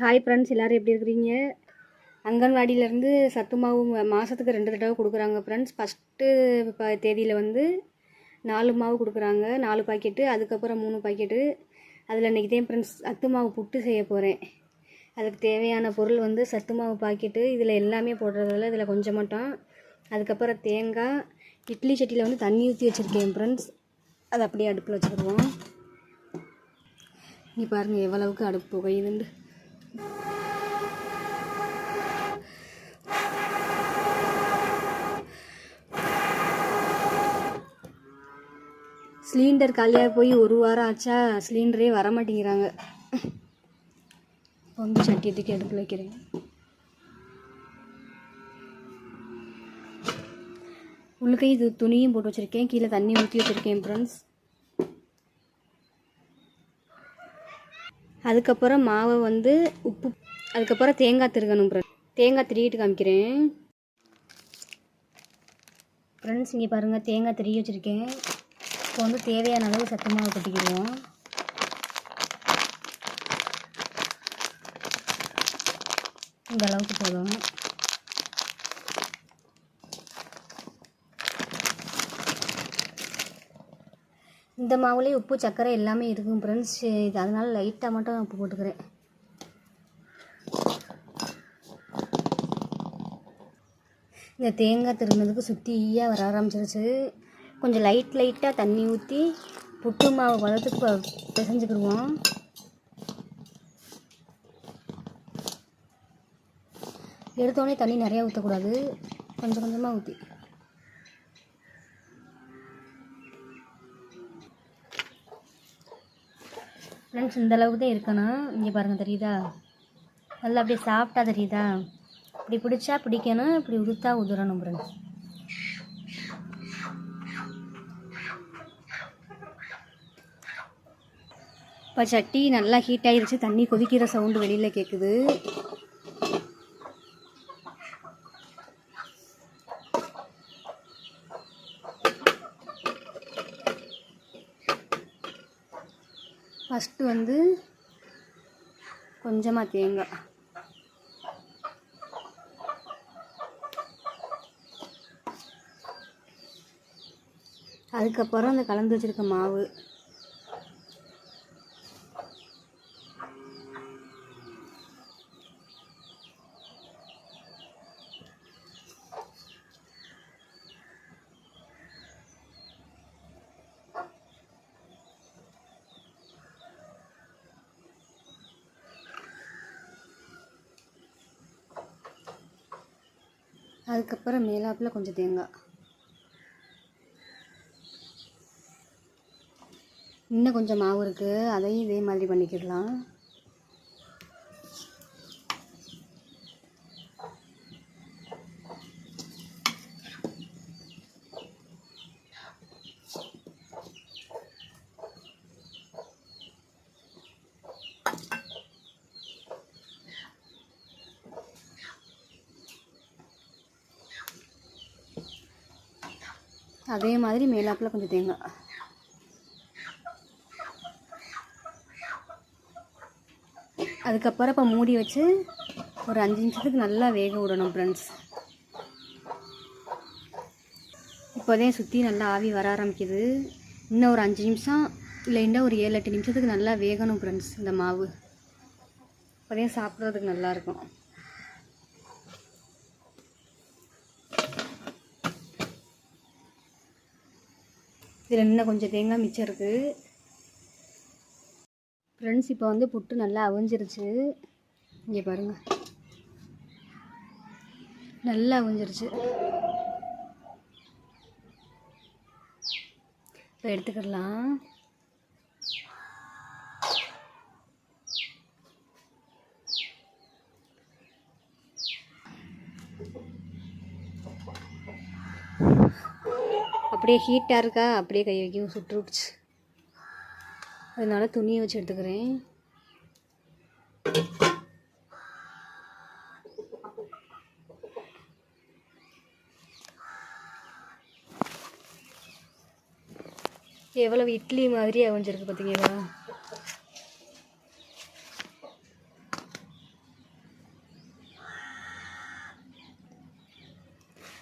Hi friends எல்லோரும் எப்படி இருக்கிறீங்க? அங்கன்வாடியிலேருந்து சத்து மாவு மாதத்துக்கு ரெண்டு தடவை கொடுக்குறாங்க ஃப்ரெண்ட்ஸ் ஃபஸ்ட்டு இப்போ தேதியில் வந்து நாலு மாவு கொடுக்குறாங்க. நாலு பாக்கெட்டு அதுக்கப்புறம் மூணு பாக்கெட்டு அதில் இன்றைக்கி தான் ஃப்ரெண்ட்ஸ் சத்து மாவு புட்டு செய்ய போகிறேன் அதுக்கு தேவையான பொருள் வந்து சத்து மாவு பாக்கெட்டு இதில் எல்லாமே போடுறதில்ல இதில் கொஞ்சம் மட்டும் அதுக்கப்புறம் தேங்காய் இட்லி சட்டியில் வந்து தண்ணி ஊற்றி வச்சுருக்கேன் ஃப்ரெண்ட்ஸ் அதை அப்படியே அடுப்பில் வச்சுருவோம். இங்கே பாருங்கள் எவ்வளவுக்கு அடுப்பு புகையுதுண்டு சிலிண்டர் காலியாக போய் ஒரு வாரம் ஆச்சா? சிலிண்டரே வர மாட்டேங்கிறாங்க. பொங்கு சட்டி எடுத்து அடுப்பில் வைக்கிறேன். உள்ளுக்கை இது துணியும் போட்டு வச்சுருக்கேன். கீழே தண்ணி ஊற்றி வச்சுருக்கேன் ஃப்ரெண்ட்ஸ் அதுக்கப்புறம் மாவை வந்து உப்பு அதுக்கப்புறம் தேங்காய் திருகணும் ஃப்ரெண்ட் தேங்காய் திருகிட்டு காமிக்கிறேன். ஃப்ரெண்ட்ஸ் இங்கே பாருங்கள் தேங்காய் திருகி வச்சுருக்கேன். இப்போ வந்து தேவையான அளவு சத்து மாவு கொட்டிக்கிடுவோம். இந்த அளவுக்கு போதும். இந்த மாவுலேயே உப்பு சர்க்கரை எல்லாமே இருக்கும் ஃப்ரெண்ட்ஸ் இது அதனால லைட்டாக மட்டும் உப்பு போட்டுக்கிறேன். இந்த தேங்காய் திருநதுக்கு சுற்றியாக வர ஆரம்பிச்சிருச்சு. கொஞ்சம் லைட் லைட்டாக தண்ணி ஊற்றி புட்டு மாவு பதத்துக்கு ப- பிசைஞ்சுக்கிடுவோம். எடுத்தோடனே தண்ணி நிறையா ஊற்றக்கூடாது கொஞ்சம் கொஞ்சமாக ஊற்றி ஃப்ரெண்ட்ஸ் இந்த அளவுக்கு தான் இருக்கணும். இங்கே பாருங்கள் தெரியுதா? நல்லா அப்படியே சாப்பிட்டா தெரியுதா? இப்படி பிடிச்சா பிடிக்கணும் இப்படி உதுத்தா உதுரணும் ஃப்ரெண்ட்ஸ் இப்போ சட்டி நல்லா ஹீட் ஆகிருச்சு தண்ணி கொதிக்கிற சவுண்டு வெளியில் கேட்குது ஃபஸ்ட்டு வந்து கொஞ்சமாக தேங்காய். அதுக்கப்புறம் அந்த கலந்து வச்சுருக்க மாவு. அதுக்கப்புறம் மேலாப்பில் கொஞ்சம் தேங்காய். இன்னும் கொஞ்சம் மாவு இருக்குது அதையும் இதே மாதிரி பண்ணிக்கிடலாம் அதே மாதிரி மேலாப்பில் கொஞ்சம் தேங்காய். அதுக்கப்புறம் இப்போ மூடி வச்சு ஒரு அஞ்சு நிமிஷத்துக்கு நல்லா வேக விடணும் ஃப்ரெண்ட்ஸ் இப்போதே சுற்றி நல்லா ஆவி வர ஆரம்பிக்குது. இன்னும் ஒரு அஞ்சு நிமிஷம் இல்லை இன்னும் ஒரு ஏழு எட்டு நிமிஷத்துக்கு நல்லா வேகணும் ஃப்ரெண்ட்ஸ் இந்த மாவு. அப்போதே சாப்பிட்றதுக்கு நல்லாயிருக்கும் இதில் இன்னும் கொஞ்சம் தேங்காய் மிச்சம் இருக்குது? ஃப்ரெண்ட்ஸ் இப்போ வந்து புட்டு நல்லா அவிஞ்சிருச்சு. இங்கே பாருங்கள் நல்லா அவிஞ்சிருச்சு. இப்போ எடுத்துக்கிடலாம். அப்படியே ஹீட்டாக இருக்கா? அப்படியே கை வைக்கும் சுட்டுருச்சு. அதனால் துணியை வச்சு எடுத்துக்கிறேன். எவ்வளவு இட்லி மாதிரி அமைஞ்சிருக்கு பார்த்தீங்களா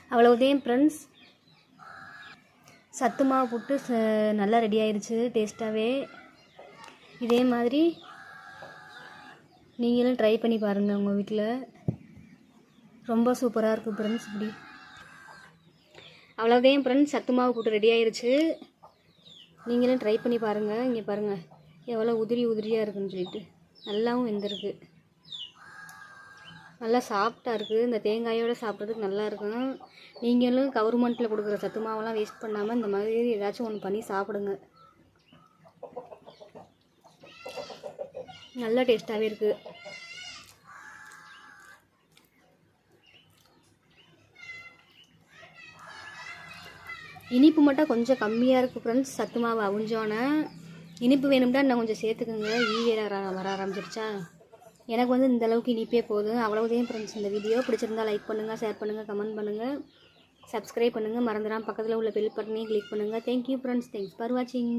அவ்வளவுதான் ஃப்ரெண்ட்ஸ் சத்து மாவு போட்டு ச- நல்லா ரெடி ஆயிடுச்சு டேஸ்ட்டாகவே இதே மாதிரி நீங்களும் ட்ரை பண்ணி பாருங்கள் உங்கள் வீட்டில் ரொம்ப சூப்பராக இருக்குது ஃப்ரெண்ட்ஸ் இப்படி. அவ்வளோதான் ஃப்ரெண்ட்ஸ் சத்து மாவு போட்டு ரெடி ஆயிடுச்சு நீங்களும் ட்ரை பண்ணி பாருங்கள் இங்கே பாருங்கள் எவ்வளோ உதிரி உதிரியாக இருக்குன்னு சொல்லிட்டு. நல்லாவும் வெந்திருக்கு. நல்லா சாஃப்டாக இருக்குது இந்த தேங்காயோடு சாப்பிட்றதுக்கு நல்லா இருக்கும். நீங்களும் கவர்மெண்ட்டில் கொடுக்குற சத்து மாவெல்லாம் வேஸ்ட் பண்ணாமல் இந்த மாதிரி ஏதாச்சும் ஒன்று பண்ணி சாப்பிடுங்க. நல்ல டேஸ்ட்டாகவே இருக்குது இனிப்பு மட்டும் கொஞ்சம் கம்மியாக இருக்குது ஃப்ரெண்ட்ஸ் சத்து மாவு அவிஞ்சோன்னே இனிப்பு வேணும்னா இன்னும் கொஞ்சம் சேர்த்துக்குங்க. ஈ வேற வர வர ஆரம்பிச்சிருச்சா? எனக்கு வந்து இந்த அளவுக்கு இனிப்பே போதும். அவ்வளவுதான் ஃப்ரெண்ட்ஸ் இந்த வீடியோ பிடிச்சிருந்தா லைக் பண்ணுங்கள் ஷேர் பண்ணுங்கள் கமெண்ட் பண்ணுங்கள் சப்ஸ்கிரைப் பண்ணுங்கள் மறந்துடாமல் பக்கத்தில் உள்ள பெல் பட்டனையும் கிளிக் பண்ணுங்கள் தேங்க்யூ ஃப்ரெண்ட்ஸ் தேங்க்ஸ் ஃபார் வாட்சிங்